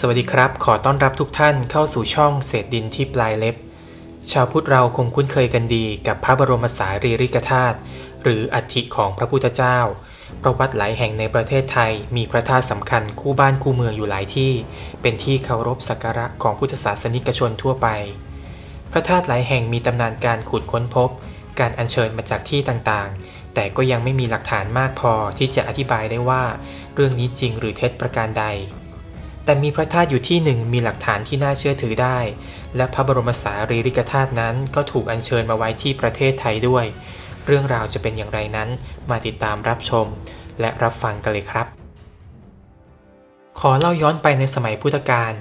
สวัสดีครับ ขอต้อนรับทุกท่านเข้าสู่ช่องเศษดินที่ปลายเล็บ ชาวพุทธเราคงคุ้นเคยกันดีกับพระบรมสารีริกธาตุหรืออัฐิของพระพุทธเจ้าเพราะวัดหลายแห่งในประเทศไทยมีพระธาตุสำคัญคู่บ้านคู่เมืองอยู่หลายที่ เป็นที่เคารพสักการะของพุทธศาสนิกชนทั่วไป พระธาตุหลายแห่งมีตำนานการขุดค้นพบ การอัญเชิญมาจากที่ต่างๆ แต่ก็ยังไม่มีหลักฐานมากพอที่จะอธิบายได้ว่า เรื่องนี้จริงหรือเท็จประการใด แต่มีพระธาตุอยู่ที่หนึ่งมีหลักฐานที่น่าเชื่อถือได้ และพระบรมสารีริกธาตุนั้นก็ถูกอัญเชิญมาไว้ที่ประเทศไทยด้วย เรื่องราวจะเป็นอย่างไรนั้น มาติดตามรับชม และรับฟังกันเลยครับ ขอเล่าย้อนไปในสมัยพุทธกาล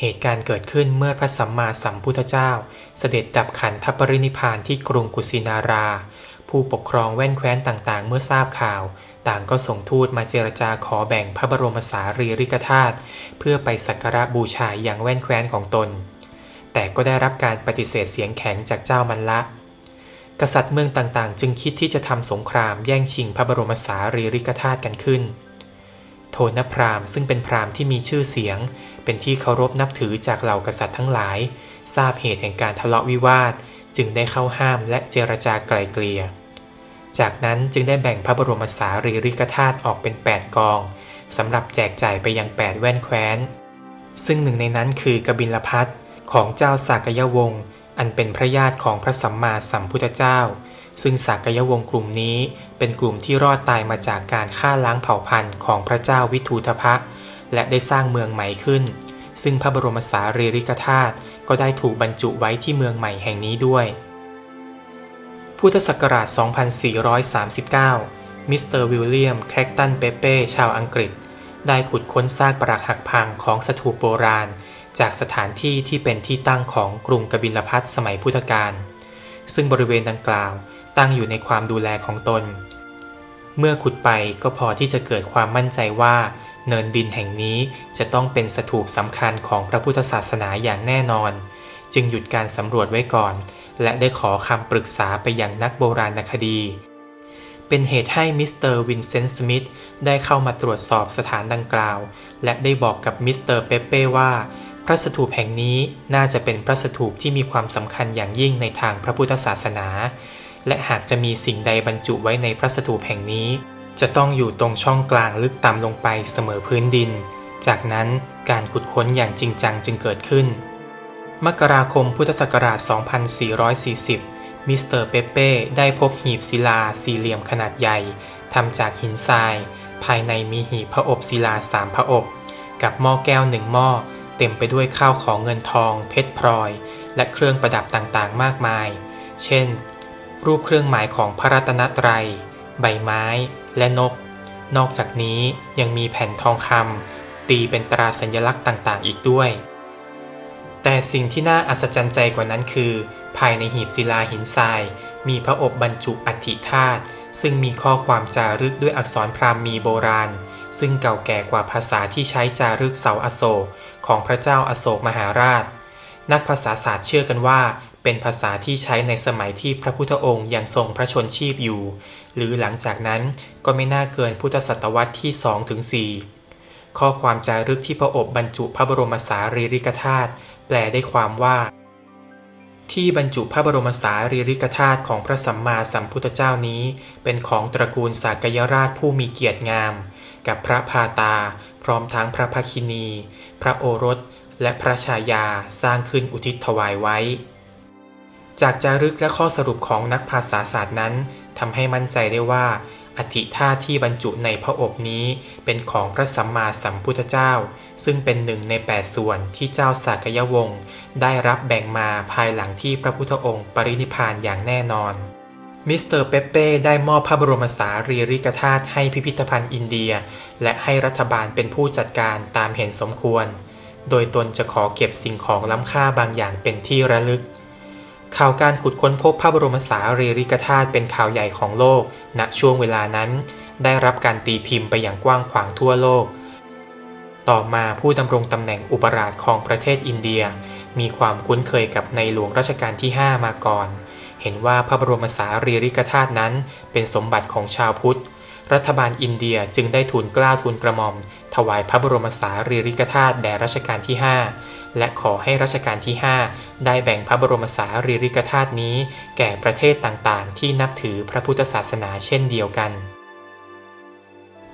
เหตุการณ์เกิดขึ้นเมื่อพระสัมมาสัมพุทธเจ้า เสด็จดับขันธปรินิพพานที่กรุงกุสินารา ผู้ปกครองแว่นแคว้นต่างๆ เมื่อทราบข่าว ต่างก็ส่งทูตมาเจรจาขอแบ่งพระบรมสารีริกธาตุเพื่อไปสักการะบูชาอย่างแว่นแคว้นของตน แต่ก็ได้รับการปฏิเสธเสียงแข็งจากเจ้ามันละ กษัตริย์เมืองต่างๆ จึงคิดที่จะทำสงครามแย่งชิงพระบรมสารีริกธาตุกันขึ้น โทนพราหมณ์ซึ่งเป็นพราหมณ์ที่มีชื่อเสียง เป็นที่เคารพนับถือจากเหล่ากษัตริย์ทั้งหลาย ทราบเหตุแห่งการทะเลาะวิวาทจึงได้เข้าห้ามและเจรจาไกลเกลี่ย จากนั้นจึงได้แบ่งพระบรมสารีริกธาตุออกเป็น 8 กองสำหรับแจกจ่ายไปยัง 8 แว่นแคว้น ซึ่งหนึ่งในนั้นคือกบิลพัทของเจ้าสากยวงศ์อันเป็นพระญาติของพระสัมมาสัมพุทธเจ้า ซึ่งสากยวงศ์กลุ่มนี้เป็นกลุ่มที่รอดตายมาจากการฆ่าล้างเผ่าพันธุ์ของพระเจ้าวิทูธพะ และได้สร้างเมืองใหม่ขึ้น ซึ่งพระบรมสารีริกธาตุก็ได้ถูกบรรจุไว้ที่เมืองใหม่แห่งนี้ด้วย พุทธศักราช 2439 มิสเตอร์วิลเลียมแครกตันเปเป้ ชาวอังกฤษ ได้ขุดค้นซากปรักหักพังของสถูปโบราณ จากสถานที่ที่เป็นที่ตั้งของกรุงกบิลพัทสมัยพุทธกาล ซึ่งบริเวณดังกล่าวตั้งอยู่ในความดูแลของตน เมื่อขุดไปก็พอที่จะเกิดความมั่นใจว่าเนินดินแห่งนี้จะต้องเป็นสถูปสำคัญของพระพุทธศาสนาอย่างแน่นอน จึงหยุดการสำรวจไว้ก่อนและได้ขอคำปรึกษาไปยังนักโบราณคดี เป็นเหตุให้มิสเตอร์วินเซนต์สมิธได้เข้ามาตรวจสอบสถานดังกล่าว และได้บอกกับมิสเตอร์เปเป้ว่า พระสถูปแห่งนี้น่าจะเป็นพระสถูปที่มีความสำคัญอย่างยิ่งในทางพระพุทธศาสนา และหากจะมีสิ่งใดบรรจุไว้ในพระสถูปแห่งนี้ จะต้องอยู่ตรงช่องกลางลึกต่ำลงไปเสมอพื้นดิน จากนั้นการขุดค้นอย่างจริงจังจึงเกิดขึ้น มกราคมพุทธศักราช 2440 มิสเตอร์เปเป้ได้พบหีบศิลาสี่เหลี่ยมขนาดใหญ่ทำจากหินทราย ภายในมีหีบพระอบศิลาสามพระอบ กับหม้อแก้วหนึ่งหม้อ เต็มไปด้วยข้าวของเงินทอง เพชรพลอย และเครื่องประดับต่างๆ มากมาย เช่น รูปเครื่องหมายของพระรัตนตรัย ใบไม้และนก นอกจากนี้ยังมีแผ่นทองคำตีเป็นตราสัญลักษณ์ต่างๆ อีกด้วย แต่สิ่งที่น่าอัศจรรย์ใจกว่านั้นคือ ภายในหีบศิลาหินทราย มีพระอบบรรจุอัฐิธาตุซึ่งมีข้อความจารึกด้วยอักษรพราหมณีโบราณ ซึ่งเก่าแก่กว่าภาษาที่ใช้จารึกเสาอโศกของพระเจ้าอโศกมหาราช นักภาษาศาสตร์เชื่อกันว่า เป็นภาษาที่ใช้ในสมัยที่พระพุทธองค์ยังทรงพระชนชีพอยู่ หรือหลังจากนั้นก็ไม่น่าเกินพุทธศตวรรษที่2ถึง4 ข้อความจารึกที่พระอบบรรจุพระบรมสารีริกธาตุแปลได้ความว่า ที่บรรจุพระบรมสารีริกธาตุของพระสัมมาสัมพุทธเจ้านี้ เป็นของตระกูลสากยราชผู้มีเกียรติงาม กับพระพาตา พร้อมทั้งพระภคินี พระโอรส และพระชายาสร้างขึ้นอุทิศถวายไว้ จากจารึกและข้อสรุปของนักภาษาศาสตร์นั้นทำให้มั่นใจได้ว่า อธิธาที่บรรจุในพระอบนี้เป็นของพระสัมมาสัมพุทธเจ้า ซึ่งเป็นหนึ่งใน 8 ส่วนที่เจ้าสากยวงศ์ได้รับแบ่งมาภายหลังที่พระพุทธองค์ปรินิพพานอย่างแน่นอน มิสเตอร์เปเป้ได้มอบพระบรมสารีริกธาตุให้พิพิธภัณฑ์อินเดีย และให้รัฐบาลเป็นผู้จัดการตามเห็นสมควร โดยตนจะขอเก็บสิ่งของล้ำค่าบางอย่างเป็นที่ระลึก ข่าวการขุดค้นพบพระบรมสารีริกธาตุเป็นข่าวใหญ่ของโลก ณ ช่วงเวลานั้น ได้รับการตีพิมพ์ไปอย่างกว้างขวางทั่วโลก ต่อมาผู้ดำรงตำแหน่งอุปราชของประเทศอินเดีย มีความคุ้นเคยกับในหลวงรัชกาลที่ 5 มาก่อน เห็นว่าพระบรมสารีริกธาตุนั้นเป็นสมบัติของชาวพุทธ รัฐบาลอินเดียจึงได้ทูลกล้าทูลกระหม่อม ถวายพระบรมสารีริกธาตุแด่รัชกาลที่ 5 และขอให้รัชกาลที่ 5 ได้แบ่งพระบรมสารีริกธาตุนี้ แก่ประเทศต่างๆ ที่นับถือพระพุทธศาสนาเช่นเดียวกัน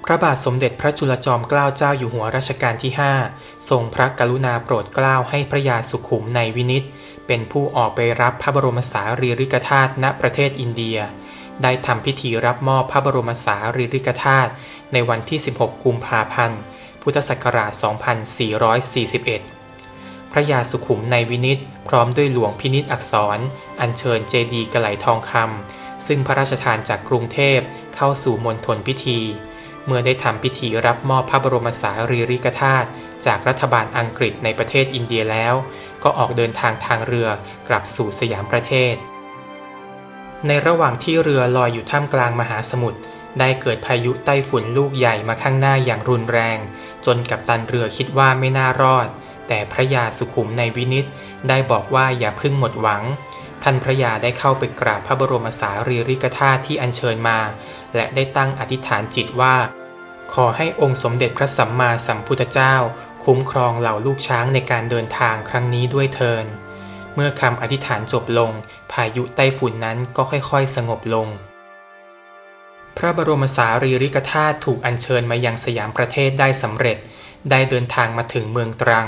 พระบาทสมเด็จพระจุลจอมเกล้าเจ้าอยู่หัวรัชกาลที่ 5 ทรงพระกรุณาโปรดเกล้าให้พระยาสุขุมในวินิตเป็นผู้ออกไปรับพระบรมสารีริกธาตุณประเทศอินเดีย ได้ทำพิธีรับมอบพระบรมสารีริกธาตุในวันที่ 16 กุมภาพันธ์ พุทธศักราช 2441 พระยาสุขุมในวินิตพร้อมด้วยหลวงพินิจอักษร อัญเชิญเจดีกระไหลทองคำซึ่งพระราชทานจากกรุงเทพเข้าสู่มณฑลพิธี เมื่อได้ทำพิธีรับมอบพระบรมสารีริกธาตุจากรัฐบาลอังกฤษในประเทศอินเดียแล้ว ก็ออกเดินทางทางเรือกลับสู่สยามประเทศ ในระหว่างที่เรือลอยอยู่ท่ามกลางมหาสมุทรได้เกิดพายุไต้ฝุ่นลูกใหญ่มาข้างหน้าอย่างรุนแรง จนกัปตันเรือคิดว่าไม่น่ารอด แต่พระยาสุขุมในวินิตได้บอกว่าอย่าพึ่งหมดหวัง ท่านพระยาได้เข้าไปกราบพระบรมสารีริกธาตุที่อัญเชิญมา และได้ตั้งอธิษฐานจิตว่า ขอให้องค์สมเด็จพระสัมมาสัมพุทธเจ้า คุ้มครองเหล่าลูกช้างในการเดินทางครั้งนี้ด้วยเทิน มื่อคำอธิษฐานจบลง พายุไต้ฝุ่นนั้นก็ค่อยๆ สงบลง พระบรมสารีริกธาตุถูกอัญเชิญมายังสยามประเทศได้สำเร็จ ได้เดินทางมาถึงเมืองตรัง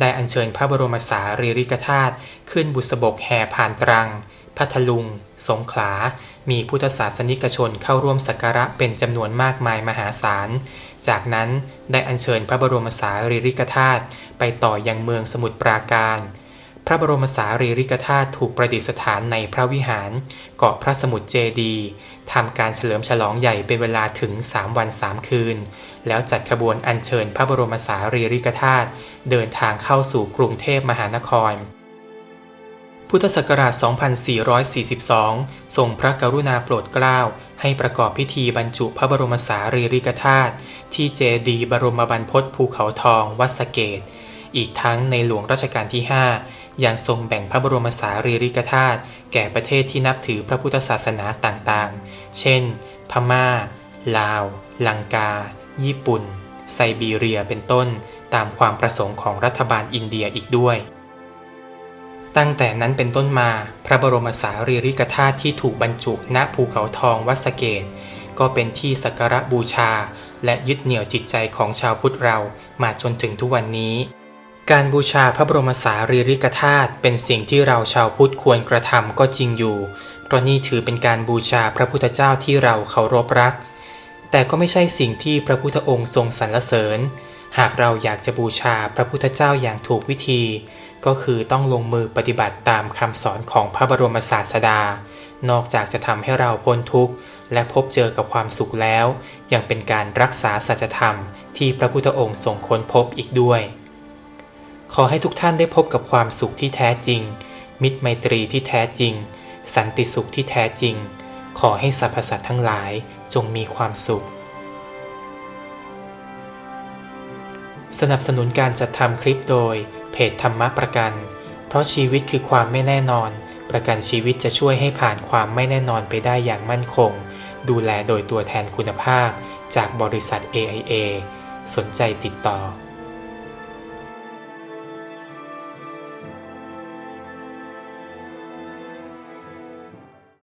ได้อัญเชิญพระบรมสารีริกธาตุขึ้นบุษบกแห่ผ่านตรัง พัทลุง สงขลา มีพุทธศาสนิกชนเข้าร่วมสักการะเป็นจำนวนมากมายมหาศาลจากนั้นได้อัญเชิญพระบรมสารีริกธาตุไปต่อยังเมืองสมุทรปราการ พระบรมสารีริกธาตุถูกประดิษฐานในพระวิหาร เกาะพระสมุทรเจดีทำการเฉลิมฉลองใหญ่เป็นเวลาถึง 3 วัน 3 คืน แล้วจัดขบวนอัญเชิญพระบรมสารีริกธาตุเดินทางเข้าสู่กรุงเทพมหานคร พุทธศักราช 2442 ทรงพระกรุณาโปรดเกล้า ให้ประกอบพิธีบรรจุพระบรมสารีริกธาตุที่เจดีบรมบรรพตภูเขาทองวัดสเกต อีกทั้งในหลวงรัชกาลที่ 5 ยังทรงแบ่งพระบรมสารีริกธาตุแก่ประเทศที่นับถือพระพุทธศาสนาต่างๆ เช่น พม่า ลาว ลังกา ญี่ปุ่น ไซบีเรียเป็นต้น ตามความประสงค์ของรัฐบาลอินเดียอีกด้วย ตั้งแต่นั้นเป็นต้นมา พระบรมสารีริกธาตุที่ถูกบรรจุณภูเขาทองวัดสเกต ก็เป็นที่สักการะบูชา และยึดเหนี่ยวจิตใจของชาวพุทธเรามาจนถึงทุกวันนี้ การบูชาพระบรมสารีริกธาตุเป็นสิ่งที่เราชาวพุทธควรกระทำก็จริงอยู่ เพราะนี่ถือเป็นการบูชาพระพุทธเจ้าที่เราเคารพรัก แต่ก็ไม่ใช่สิ่งที่พระพุทธองค์ทรงสรรเสริญ หากเราอยากจะบูชาพระพุทธเจ้าอย่างถูกวิธี ก็คือต้องลงมือปฏิบัติตามคำสอนของพระบรมศาสดา นอกจากจะทำให้เราพ้นทุกข์ และพบเจอกับความสุขแล้ว ยังเป็นการรักษาสัจธรรมที่พระพุทธองค์ทรงค้นพบอีกด้วย ขอให้ทุกท่านได้พบกับความสุขที่แท้จริง มิตรไมตรีที่แท้จริง สันติสุขที่แท้จริง ขอให้สรรพสัตว์ทั้งหลายจงมีความสุข สนับสนุนการจัดทำคลิปโดย เพจธรรมะประกัน เพราะชีวิตคือความไม่แน่นอน ประกันชีวิตจะช่วยให้ผ่านความไม่แน่นอนไปได้อย่างมั่นคง ดูแลโดยตัวแทนคุณภาพ จากบริษัท AIA สนใจติดต่อ